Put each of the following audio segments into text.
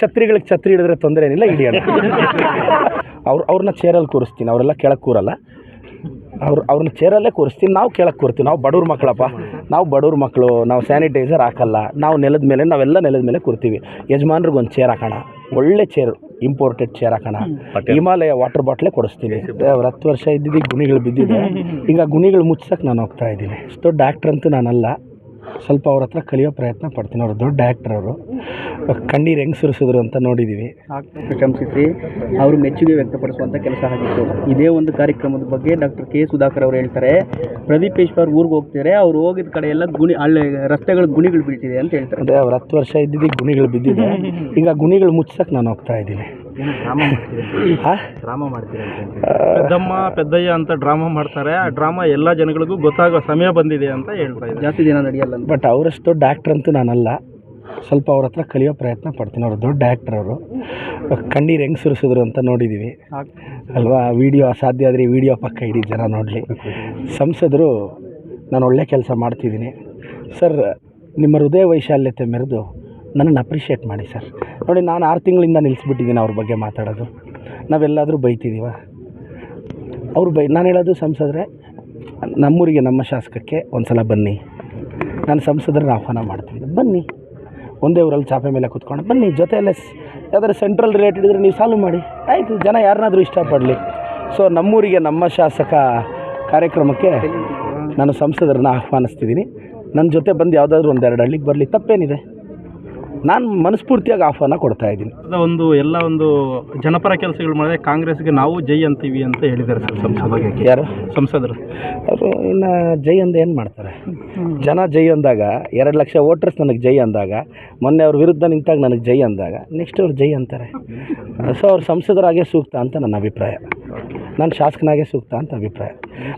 ಛತ್ರಿಗಳಿಗೆ ಛತ್ರಿ ಹಿಡಿದ್ರೆ ತೊಂದರೆ ಏನಿಲ್ಲ ಹಿಡಿಯೋಣ ಅವ್ರು ಅವ್ರನ್ನ ಚೇರಲ್ಲಿ ಕೂರಿಸ್ತೀನಿ ಅವರೆಲ್ಲ ಕೆಳಗೆ ಕೂರಲ್ಲ. ಅವ್ರು ಅವ್ರನ್ನ ಚೇರಲ್ಲೇ ಕೂರಿಸ್ತೀನಿ ನಾವು ಕೆಳಗೆ ಕೂರ್ತೀವಿ ನಾವು ಬಡವ್ರ ಮಕ್ಕಳಪ್ಪ ನಾವು ಬಡವ್ರ ಮಕ್ಕಳು ನಾವು ಸ್ಯಾನಿಟೈಸರ್ ಹಾಕಲ್ಲ ನಾವು ನೆಲದ ಮೇಲೆ ನಾವೆಲ್ಲ ನೆಲದ ಮೇಲೆ ಕೂರ್ತೀವಿ. ಯಜಮಾನ್ರಿಗೆ ಒಂದು ಚೇರ್ ಹಾಕೋಣ ಒಳ್ಳೆ ಚೇರ್ ಇಂಪೋರ್ಟೆಡ್ ಚೇರ್ ಹಾಕೋಣ. ಹಿಮಾಲಯ ವಾಟರ್ ಬಾಟ್ಲೇ ಕೊಡಿಸ್ತೀನಿ. ಅವ್ರು ಹತ್ತು ವರ್ಷ ಇದ್ದಿದ್ದು ಗುಣಿಗಳು ಬಿದ್ದಿದೆ. ಈಗ ಆ ಗುಣಿಗಳು ಮುಚ್ಚಕ್ಕೆ ನಾನು ಹೋಗ್ತಾ ಇದ್ದೀನಿ. ದೊಡ್ಡ ಡಾಕ್ಟ್ರ್ ಅಂತೂ ನಾನಲ್ಲ. ಸ್ವಲ್ಪ ಅವ್ರ ಹತ್ರ ಕಲಿಯೋ ಪ್ರಯತ್ನ ಪಡ್ತೀನಿ. ಅವ್ರು ದೊಡ್ಡ ಆ್ಯಕ್ಟ್ರ್ ಅವರು. ಕಣ್ಣೀರು ಹೆಂಗೆ ಸುರಿಸಿದ್ರು ಅಂತ ನೋಡಿದ್ದೀವಿ ಪ್ರಶಂಸಿಸಿ ಅವರು ಮೆಚ್ಚುಗೆ ವ್ಯಕ್ತಪಡಿಸುವಂಥ ಕೆಲಸ ಆಗಿತ್ತು. ಇದೇ ಒಂದು ಕಾರ್ಯಕ್ರಮದ ಬಗ್ಗೆ ಡಾಕ್ಟರ್ ಕೆ ಸುಧಾಕರ್ ಅವರು ಹೇಳ್ತಾರೆ. ಪ್ರದೀಪ್ ಈಶ್ವರ್ ಊರಿಗೆ ಹೋಗ್ತಿದ್ದಾರೆ ಅವ್ರು ಹೋಗಿದ ಕಡೆ ಎಲ್ಲ ಗುಣಿ ಹಳ್ಳಿ ರಸ್ತೆಗಳು ಗುಣಿಗಳು ಬೀಳ್ತಿದೆ ಅಂತ ಹೇಳ್ತಾರೆ. ಅದೇ ಅವ್ರು ಹತ್ತು ವರ್ಷ ಇದ್ದಿದ್ದು ಗುಣಿಗಳು ಬಿದ್ದಿದೆ. ಈಗ ಆ ಗುಣಿಗಳು ಮುಚ್ಚಕ್ಕೆ ನಾನು ಹೋಗ್ತಾ ಇದ್ದೀನಿ. ಡ್ರಾಮಾ ಮಾಡ್ತೀರಾ ಅಂತ ಪೆದ್ದಮ್ಮ ಪೆದ್ದಯ್ಯ ಅಂತ ಡ್ರಾಮಾ ಮಾಡ್ತಾರೆ. ಆ ಡ್ರಾಮಾ ಎಲ್ಲ ಜನಗಳಿಗೂ ಗೊತ್ತಾಗೋ ಸಮಯ ಬಂದಿದೆ ಅಂತ ಹೇಳ್ತಾ ಇದ್ದಾರೆ. ಜಾಸ್ತಿ ದಿನ ನಡೆಯಲ್ಲ ಬಟ್ ಅವರಷ್ಟು ದೊಡ್ಡ ಆ್ಯಕ್ಟ್ರ್ ಅಂತೂ ನಾನಲ್ಲ. ಸ್ವಲ್ಪ ಅವ್ರ ಹತ್ರ ಕಲಿಯೋ ಪ್ರಯತ್ನ ಪಡ್ತೀನಿ. ಅವ್ರು ದೊಡ್ಡ ಆ್ಯಕ್ಟ್ರ್ ಅವರು. ಕಣ್ಣೀರು ಹೆಂಗೆ ಸುರಿಸಿದ್ರು ಅಂತ ನೋಡಿದ್ದೀವಿ ಅಲ್ವಾ? ವಿಡಿಯೋ ಅಸಾಧ್ಯ ಆದರೆ ವಿಡಿಯೋ ಪಕ್ಕ ಇಡೀ ಜನ ನೋಡಲಿ. ಸಂಸದರು ನಾನು ಒಳ್ಳೆ ಕೆಲಸ ಮಾಡ್ತಿದ್ದೀನಿ. ಸರ್ ನಿಮ್ಮ ಹೃದಯ ವೈಶಾಲ್ಯತೆ ಮೆರೆದು ನನ್ನನ್ನು ಅಪ್ರಿಷಿಯೇಟ್ ಮಾಡಿ ಸರ್. ನೋಡಿ, ನಾನು ಆರು ತಿಂಗಳಿಂದ ನಿಲ್ಲಿಸ್ಬಿಟ್ಟಿದ್ದೀನಿ ಅವ್ರ ಬಗ್ಗೆ ಮಾತಾಡೋದು. ನಾವೆಲ್ಲಾದರೂ ಬೈತಿದ್ದೀವ ಅವ್ರು ಬೈ, ನಾನು ಹೇಳೋದು ಸಂಸದರೆ, ನಮ್ಮೂರಿಗೆ, ನಮ್ಮ ಶಾಸಕಕ್ಕೆ ಒಂದು ಸಲ ಬನ್ನಿ. ನಾನು ಸಂಸದರನ್ನ ಆಹ್ವಾನ ಮಾಡ್ತೀನಿ. ಬನ್ನಿ. ಒಂದೇ ಊರಲ್ಲಿ ಚಾಪೆ ಮೇಲೆ ಕೂತ್ಕೊಂಡು ಬನ್ನಿ. ಜೊತೆಯಲ್ಲೇ ಯಾವ್ದಾದ್ರು ಸೆಂಟ್ರಲ್ ರಿಲೇಟೆಡ್ ಇದ್ದರೆ ನೀವು ಸಾಲ್ವ್ ಮಾಡಿ. ಆಯಿತು, ಜನ ಯಾರನ್ನಾದರೂ ಇಷ್ಟಪಡಲಿ. ಸೊ ನಮ್ಮೂರಿಗೆ, ನಮ್ಮ ಶಾಸಕ ಕಾರ್ಯಕ್ರಮಕ್ಕೆ ನಾನು ಸಂಸದರನ್ನ ಆಹ್ವಾನಿಸ್ತಿದ್ದೀನಿ. ನನ್ನ ಜೊತೆ ಬಂದು ಯಾವುದಾದ್ರೂ ಒಂದೆರಡು ಹಳ್ಳಿಗೆ ಬರಲಿ. ತಪ್ಪೇನಿದೆ. ನಾನು ಮನಸ್ಫೂರ್ತಿಯಾಗಿ ಆಹ್ವಾನ ಕೊಡ್ತಾ ಇದ್ದೀನಿ. ಅದು ಒಂದು ಎಲ್ಲ ಒಂದು ಜನಪರ ಕೆಲಸಗಳು ಮಾಡಿದ್ರೆ ಕಾಂಗ್ರೆಸ್ಗೆ ನಾವು ಜೈ ಅಂತೀವಿ ಅಂತ ಹೇಳಿದ್ದಾರೆ ಸರ್ ಸಂಸದರು ಯಾರು? ಸಂಸದರು. ಅವರು ಇನ್ನು ಜೈ ಅಂದ ಏನು ಮಾಡ್ತಾರೆ? ಜನ ಜೈ ಅಂದಾಗ ಎರಡು ಲಕ್ಷ ವೋಟರ್ಸ್ ನನಗೆ ಜೈ ಅಂದಾಗ ಮೊನ್ನೆ ಅವ್ರ ವಿರುದ್ಧ ನಿಂತಾಗ ನನಗೆ ಜೈ ಅಂದಾಗ ನೆಕ್ಸ್ಟ್ ಅವ್ರು ಜೈ ಅಂತಾರೆ. ಸೊ ಅವ್ರು ಸಂಸದರಾಗೇ ಸೂಕ್ತ ಅಂತ ನನ್ನ ಅಭಿಪ್ರಾಯ. ನಾನು ಶಾಸಕನಾಗೆ ಸೂಕ್ತ ಅಂತ ಅಭಿಪ್ರಾಯ.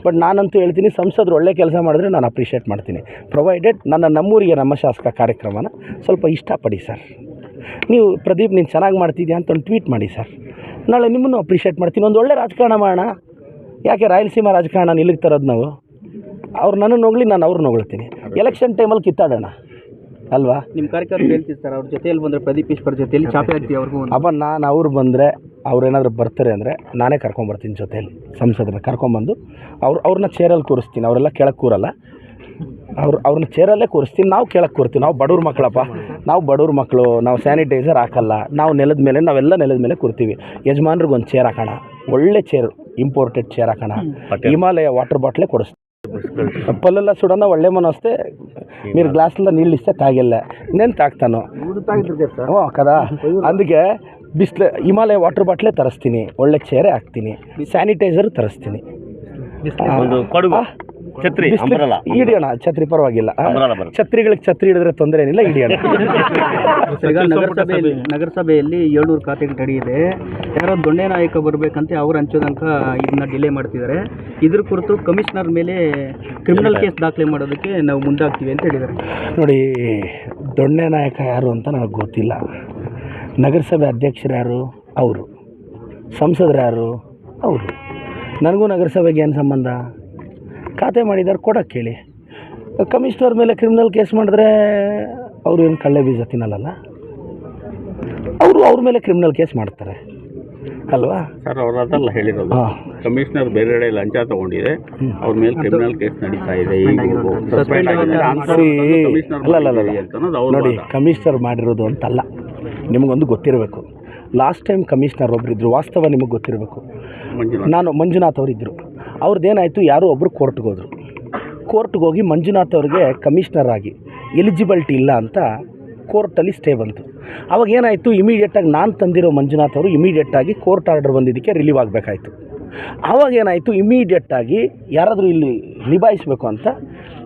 ಬಟ್ ನಾನಂತೂ ಹೇಳ್ತೀನಿ ಸಂಸದರು ಒಳ್ಳೆ ಕೆಲಸ ಮಾಡಿದ್ರೆ ನಾನು ಅಪ್ರಿಷಿಯೇಟ್ ಮಾಡ್ತೀನಿ. ಪ್ರೊವೈಡೆಡ್ ನನ್ನ ನಮ್ಮೂರಿಗೆ ನಮ್ಮ ಶಾಸಕ ಕಾರ್ಯಕ್ರಮನ ಸ್ವಲ್ಪ ಇಷ್ಟಪಡಿ ಸರ್. ನೀವು ಪ್ರದೀಪ್ ನೀನು ಚೆನ್ನಾಗಿ ಮಾಡ್ತಿದ್ಯಾ ಅಂತ ಒಂದು ಟ್ವೀಟ್ ಮಾಡಿ ಸರ್. ನಾಳೆ ನಿಮ್ಮನ್ನು ಅಪ್ರಿಷಿಯೇಟ್ ಮಾಡ್ತೀನಿ. ಒಂದು ಒಳ್ಳೆ ರಾಜಕಾರಣ ಮಾಡೋಣ. ಯಾಕೆ ರಾಯಲಸೀಮಾ ರಾಜಕಾರಣ ನಿಲ್ಲಿಗೆ ತರೋದು ನಾವು? ಅವ್ರು ನನ್ನನ್ನು ಹೋಗ್ಲಿ ನಾನು ಅವ್ರನ್ನ ಹೊಗಳ್ತೀನಿ ಎಲೆಕ್ಷನ್ ಟೈಮಲ್ಲಿ ಕಿತ್ತಾಡೋಣ. ಅಲ್ವಾ? ನಿಮ್ಮ ಕಾರ್ಯಕ್ರಮ ಹೇಳ್ತೀವಿ ಸರ್ ಅವ್ರ ಜೊತೆಯಲ್ಲಿ ಬಂದರೆ ಪ್ರದೀಪ್ ಈಶ್ವರ್ ಜೊತೆಯಲ್ಲಿ ಚಾಪೆ ಹಾಕ್ತೀವಿ ಅವ್ರಿಗೂ ಒಂದು ಅಪ್ಪ ನಾನು ಅವ್ರು ಬಂದರೆ ಅವ್ರೇನಾದ್ರು ಬರ್ತಾರೆ ಅಂದರೆ ನಾನೇ ಕರ್ಕೊಂಬರ್ತೀನಿ ಜೊತೆಯಲ್ಲಿ ಸಂಸದರನ್ನ ಕರ್ಕೊಂಬಂದು. ಅವ್ರು ಅವ್ರನ್ನ ಚೇರಲ್ಲಿ ಕೂರಿಸ್ತೀನಿ ಅವರೆಲ್ಲ ಕೆಳಗೆ ಕೂರಲ್ಲ. ಅವ್ರು ಅವ್ರನ್ನ ಚೇರಲ್ಲೇ ಕೂರಿಸ್ತೀನಿ ನಾವು ಕೆಳಕ್ಕೆ ಕೂರ್ತೀವಿ. ನಾವು ಬಡವ್ರ ಮಕ್ಕಳಪ್ಪ ನಾವು ಬಡವ್ರ ಮಕ್ಕಳು ನಾವು ಸ್ಯಾನಿಟೈಸರ್ ಹಾಕಲ್ಲ. ನಾವು ನೆಲದ ಮೇಲೆ ನಾವೆಲ್ಲ ನೆಲದ ಮೇಲೆ ಕೂರ್ತೀವಿ. ಯಜಮಾನ್ರಿಗೊಂದು ಚೇರ್ ಹಾಕೋಣ ಒಳ್ಳೆ ಚೇರ್ ಇಂಪೋರ್ಟೆಡ್ ಚೇರ್ ಹಾಕೋಣ. ಹಿಮಾಲಯ ವಾಟರ್ ಬಾಟ್ಲೇ ಕೊಡಿಸ್ತೀವಿ ಪಲ್ಲೆಲ್ಲ ಸುಡೋಣ ಒಳ್ಳೆ ಮನಸ್ತೆ మీరు గ్లాసుల్లో నీళ్ళు ఇస్తే తాగెళ్ళా నేను తాగుతాను ಹ್ಞೂ ಕದಾ అందుకే ಬಿಸ್ಲು ಹಿಮಾಲಯ ವಾಟರ್ ಬಾಟ್ಲೇ ತರಿಸ್ತೀನಿ ಒಳ್ಳೆ ಚೇರೆ ಹಾಕ್ತೀನಿ ಸ್ಯಾನಿಟೈಸರ್ ತರಿಸ್ತೀನಿ ಒಂದು ಕೊಡಗು ಛತ್ರಿ ಅಂಬ್ರಲ್ಲ ಹಿಡಿಯೋಣ ಛತ್ರಿ ಪರವಾಗಿಲ್ಲ. ಆ, ಅಂಬ್ರಲ್ಲ ಬರುತ್ತೆ. ಛತ್ರಿಗಳಿಗೆ ಛತ್ರಿ ಹಿಡಿದ್ರೆ ತೊಂದರೆ ಏನಿಲ್ಲ ಹಿಡಿಯೋಣ. ಈಗ ನಗರಸಭೆಯಲ್ಲಿ ನಗರಸಭೆಯಲ್ಲಿ ಏಳ್ನೂರು ಖಾತೆಗಳು ರೆಡಿ ಇದೆ. ಯಾರೋ ದೊಣ್ಣೆ ನಾಯಕ ಬರ್ಬೇಕಂತ ಅವ್ರು ಹಂಚೋದಂಕ ಇದನ್ನ ಡಿಲೇ ಮಾಡ್ತಿದ್ದಾರೆ. ಇದ್ರ ಕುರಿತು ಕಮಿಷನರ್ ಮೇಲೆ ಕ್ರಿಮಿನಲ್ ಕೇಸ್ ದಾಖಲೆ ಮಾಡೋದಕ್ಕೆ ನಾವು ಮುಂದಾಗ್ತೀವಿ ಅಂತ ಹೇಳಿದ್ದಾರೆ. ನೋಡಿ ದೊಣ್ಣೆ ನಾಯಕ ಯಾರು ಅಂತ ನನಗೆ ಗೊತ್ತಿಲ್ಲ. ನಗರಸಭೆ ಅಧ್ಯಕ್ಷರು ಯಾರು? ಅವರು. ಸಂಸದರು ಯಾರು? ಅವರು. ನನಗೂ ನಗರಸಭೆಗೆ ಏನು ಸಂಬಂಧ? ಖಾತೆ ಮಾಡಿದ್ದಾರೆ ಕೊಡೋಕ್ಕೆ ಕೇಳಿ. ಕಮಿಷನರ್ ಮೇಲೆ ಕ್ರಿಮಿನಲ್ ಕೇಸ್ ಮಾಡಿದ್ರೆ ಅವರು ಏನು ಕಳ್ಳೆ ಬೀಜ ತಿನ್ನಲ್ಲ ಅವರು ಅವ್ರ ಮೇಲೆ ಕ್ರಿಮಿನಲ್ ಕೇಸ್ ಮಾಡ್ತಾರೆ. ಅಲ್ವಾ? ಸರ್ ಅವ್ರು ಅದಲ್ಲ ಹೇಳಿರೋದು. ಕಮಿಷನರ್ ಕಮಿಷನರ್ ಬೇರೆಡೆ ಲಂಚ ತಗೊಂಡಿದೆ. ಅವ್ರ ಮೇಲೆ ಕ್ರಿಮಿನಲ್ ಕೇಸ್ ನಡೀತಾ ಇದೆ. ನೋಡಿ ಕಮಿಷನರ್ ಮಾಡಿರೋದು ಅಂತಲ್ಲ. ನಿಮಗೊಂದು ಗೊತ್ತಿರಬೇಕು. ಲಾಸ್ಟ್ ಟೈಮ್ ಕಮಿಷನರ್ ಒಬ್ಬರಿದ್ದರು ವಾಸ್ತವ ನಿಮಗೆ ಗೊತ್ತಿರಬೇಕು. ನಾನು ಮಂಜುನಾಥ್ ಅವರಿದ್ದರು ಅವ್ರದ್ದೇನಾಯಿತು, ಯಾರೋ ಒಬ್ಬರು ಕೋರ್ಟ್ಗೆ ಹೋದರು. ಕೋರ್ಟ್ಗೆ ಹೋಗಿ ಮಂಜುನಾಥ್ ಅವ್ರಿಗೆ ಕಮಿಷ್ನರ್ ಆಗಿ ಎಲಿಜಿಬಿಲಿಟಿ ಇಲ್ಲ ಅಂತ ಕೋರ್ಟಲ್ಲಿ ಸ್ಟೇ ಬಂತು. ಅವಾಗ ಏನಾಯಿತು ಇಮಿಡಿಯೇಟಾಗಿ ನಾನು ತಂದಿರೋ ಮಂಜುನಾಥ್ ಅವರು ಇಮಿಡಿಯೇಟಾಗಿ ಕೋರ್ಟ್ ಆರ್ಡರ್ ಬಂದಿದ್ದಕ್ಕೆ ರಿಲೀವ್ ಆಗಬೇಕಾಯ್ತು. ಆವಾಗ ಏನಾಯಿತು ಇಮಿಡಿಯೇಟಾಗಿ ಯಾರಾದರೂ ಇಲ್ಲಿ ನಿಭಾಯಿಸಬೇಕು ಅಂತ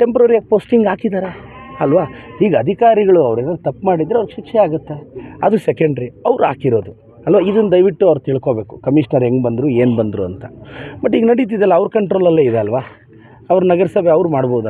ಟೆಂಪ್ರರಿಯಾಗಿ ಪೋಸ್ಟಿಂಗ್ ಹಾಕಿದ್ದಾರೆ ಅಲ್ವಾ? ಈಗ ಅಧಿಕಾರಿಗಳು ಅವ್ರೇನಾದ್ರು ತಪ್ಪು ಮಾಡಿದರೆ ಅವ್ರಿಗೆ ಶಿಕ್ಷೆ ಆಗುತ್ತೆ. ಅದು ಸೆಕೆಂಡ್ರಿ ಅವ್ರು ಹಾಕಿರೋದು. ಅಲ್ವಾ ಇದನ್ನು ದಯವಿಟ್ಟು ಅವ್ರು ತಿಳ್ಕೊಬೇಕು. ಕಮಿಷ್ನರ್ ಹೆಂಗೆ ಬಂದರು, ಏನು ಬಂದರು ಅಂತ. ಬಟ್ ಈಗ ನಡೀತಿದ್ದಲ್ಲ ಅವ್ರ ಕಂಟ್ರೋಲಲ್ಲೇ ಇದೆ ಅಲ್ವಾ? ಅವ್ರ ನಗರಸಭೆ ಅವ್ರು ಮಾಡ್ಬೋದಾ?